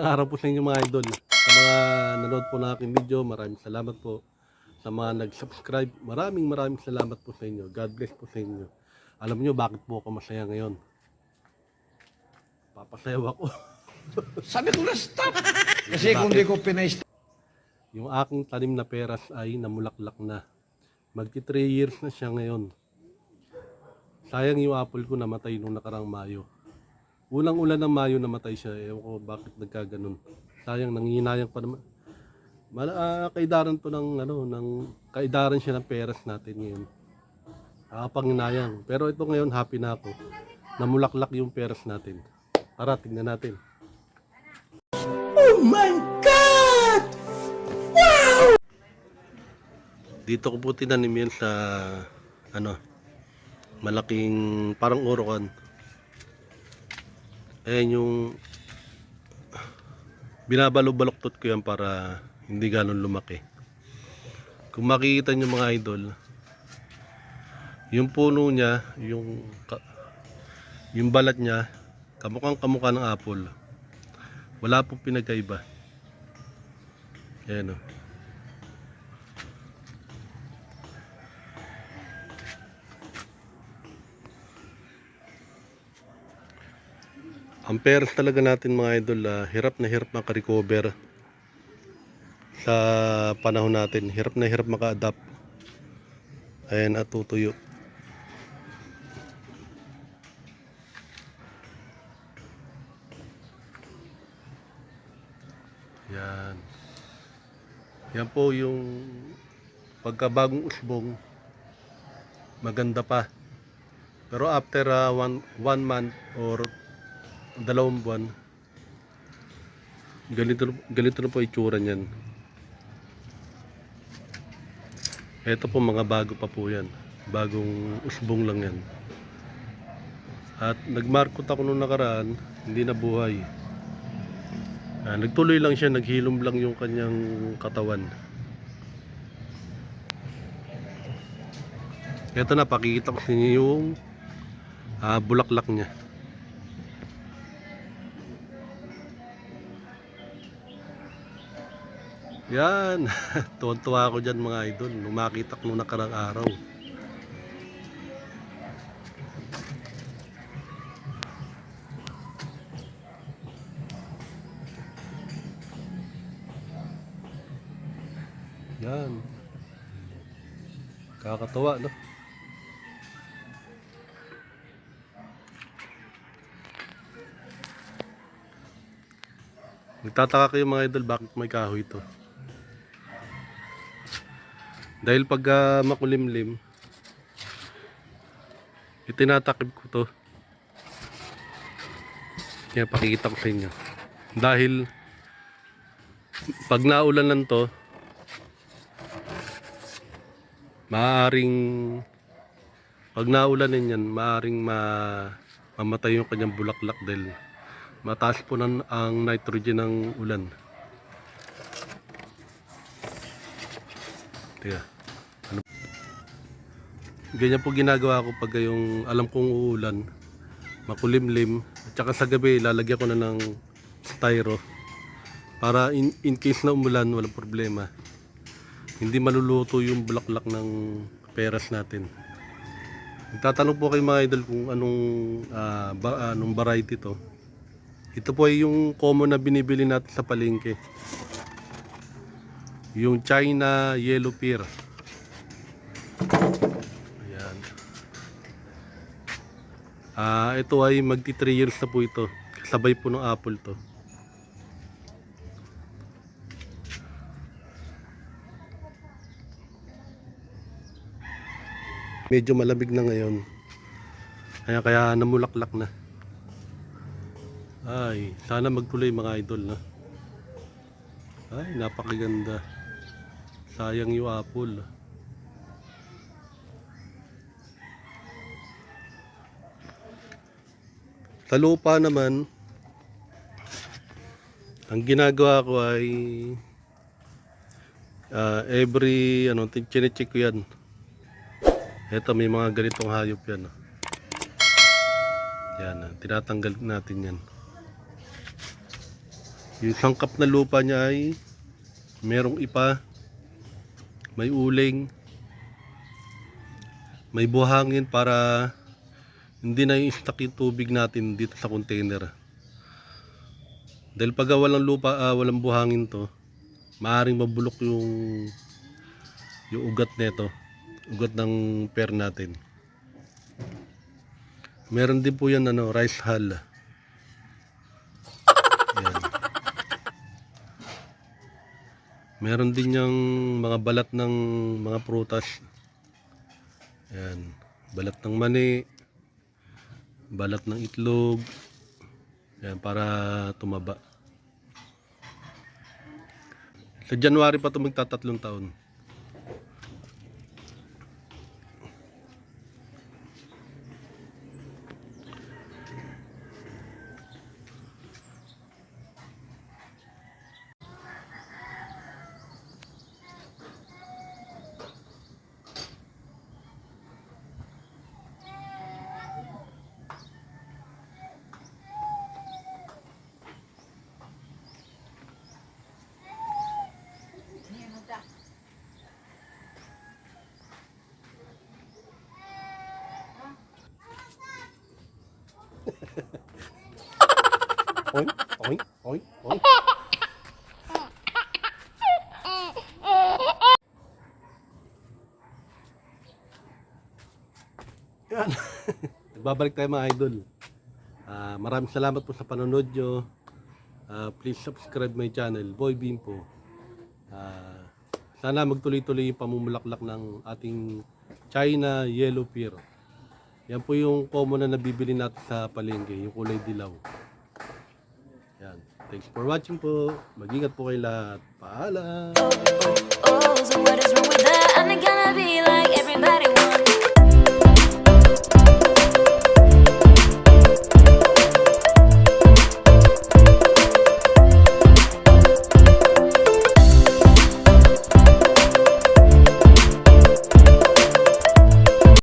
Magandang araw po sa inyo mga idol. Sa mga nanood po na aking video, maraming salamat po. Sa mga nag-subscribe, maraming maraming salamat po sa inyo. God bless po sa inyo. Alam niyo bakit po ako masaya ngayon? Papasayaw ako. Sabi ko na stop. Kasi kung di ko pinay Yung aking tanim na peras ay namulaklak na. Magti 3 years na siya ngayon. Sayang yung apple ko namatay nung nakarang Mayo. Unang ulan ng Mayo namatay siya. Ewan ko bakit nagkaganon. Sayang, nanginayang pa naman. Mala, ah, kaidaran to ng ano, ng kaidaran siya ng peras natin ngayon. Nakapanginayang. Pero ito ngayon, happy na ako. Namulaklak yung peras natin. Tara, tingnan natin. dito ko po tinanim yan sa ano malaking parang urukan ayan yung binabalog-baloktot ko yan para hindi ganun lumaki. Kung makikita nyo mga idol yung puno niya yung yung balat niya kamukhang kamukha ng apple. Wala pong pinagkaiba. Ayan o Ang peras talaga natin mga idol, ah, hirap na hirap makarecover sa panahon natin. Hirap na hirap maka-adapt. Ayan, at tutuyo. Yan. Yan po yung pagkabagong usbong maganda pa. Pero after ah, one, one month or dalawang buwan. Ganito, ganito na po itsura niyan. Ito po mga bago pa po yan. Bagong usbong lang yan. At nagmarkot ako nung nakaraan hindi na buhay. Ah, nagtuloy lang siya naghilom lang yung kanyang katawan. Ito na pakikita ko sa inyo yung ah, bulaklak niya Yan. Tuwan-tuwa ako dyan mga idol. Nung makita ko nung nakarang araw. Yan. Kakatawa, no? Nagtataka kayo mga idol bakit may kahoy ito. Dahil pag ah, makulimlim, itinatakip ko to. Kaya pakikita ko sa inyo. Dahil pag naulan lang to, maaaring pag naulan din yan, maaaring ma, mamatay yung kanyang bulaklak dahil mataas po ng, ang nitrogen ng ulan. Teka. Ano? Ganyan po ginagawa ko pag yung alam kong uulan, makulimlim, at saka sa gabi lalagyan ko na ng styro para in, in case na umulan, walang problema. Hindi maluluto yung bulaklak ng peras natin. Nagtatanong po kay mga idol kung anong ah, ba, anong variety to. Ito po ay yung common na binibili natin sa palengke. Yung China Yellow Pear. Ayan. Ah, ito ay magti 3 years na po ito. Sabay po ng apple to. Medyo malamig na ngayon. Kaya kaya namulaklak na. Ay, sana magtuloy mga idol na. Ay, napakaganda. Sayang yung apple. Sa lupa naman, ang ginagawa ko ay ah, every ano, chinecheck ko yan. Ito may mga ganitong hayop yan. ah. Yan, ah, tinatanggal natin yan. Yung sangkap na lupa niya ay merong ipa, may uling, may buhangin para hindi na i-stack yung tubig natin dito sa container. Dahil pag walang lupa, ah, walang buhangin to, maaring mabulok yung yung ugat nito, ugat ng pair natin. Meron din po yan ano, rice hull. Yan. Meron din yung mga balat ng mga prutas. Yan. Balat ng mani. Balat ng itlog. Yan, para tumaba. Sa January pa ito magtatatlong taon. Oy, oy, oy, oy. Yan. Nagbabalik tayo mga idol. Ah, maraming salamat po sa panonood nyo. Ah, please subscribe my channel, Boy Bimpo. Ah, sana magtuloy-tuloy yung pamumulaklak ng ating China Yellow Pear. Yan po yung common na nabibili natin sa palengke, yung kulay dilaw. Yan. Thanks for watching po. Mag-ingat po kayo lahat. Paalam! Oh, so what is wrong with that? I'm not gonna be like every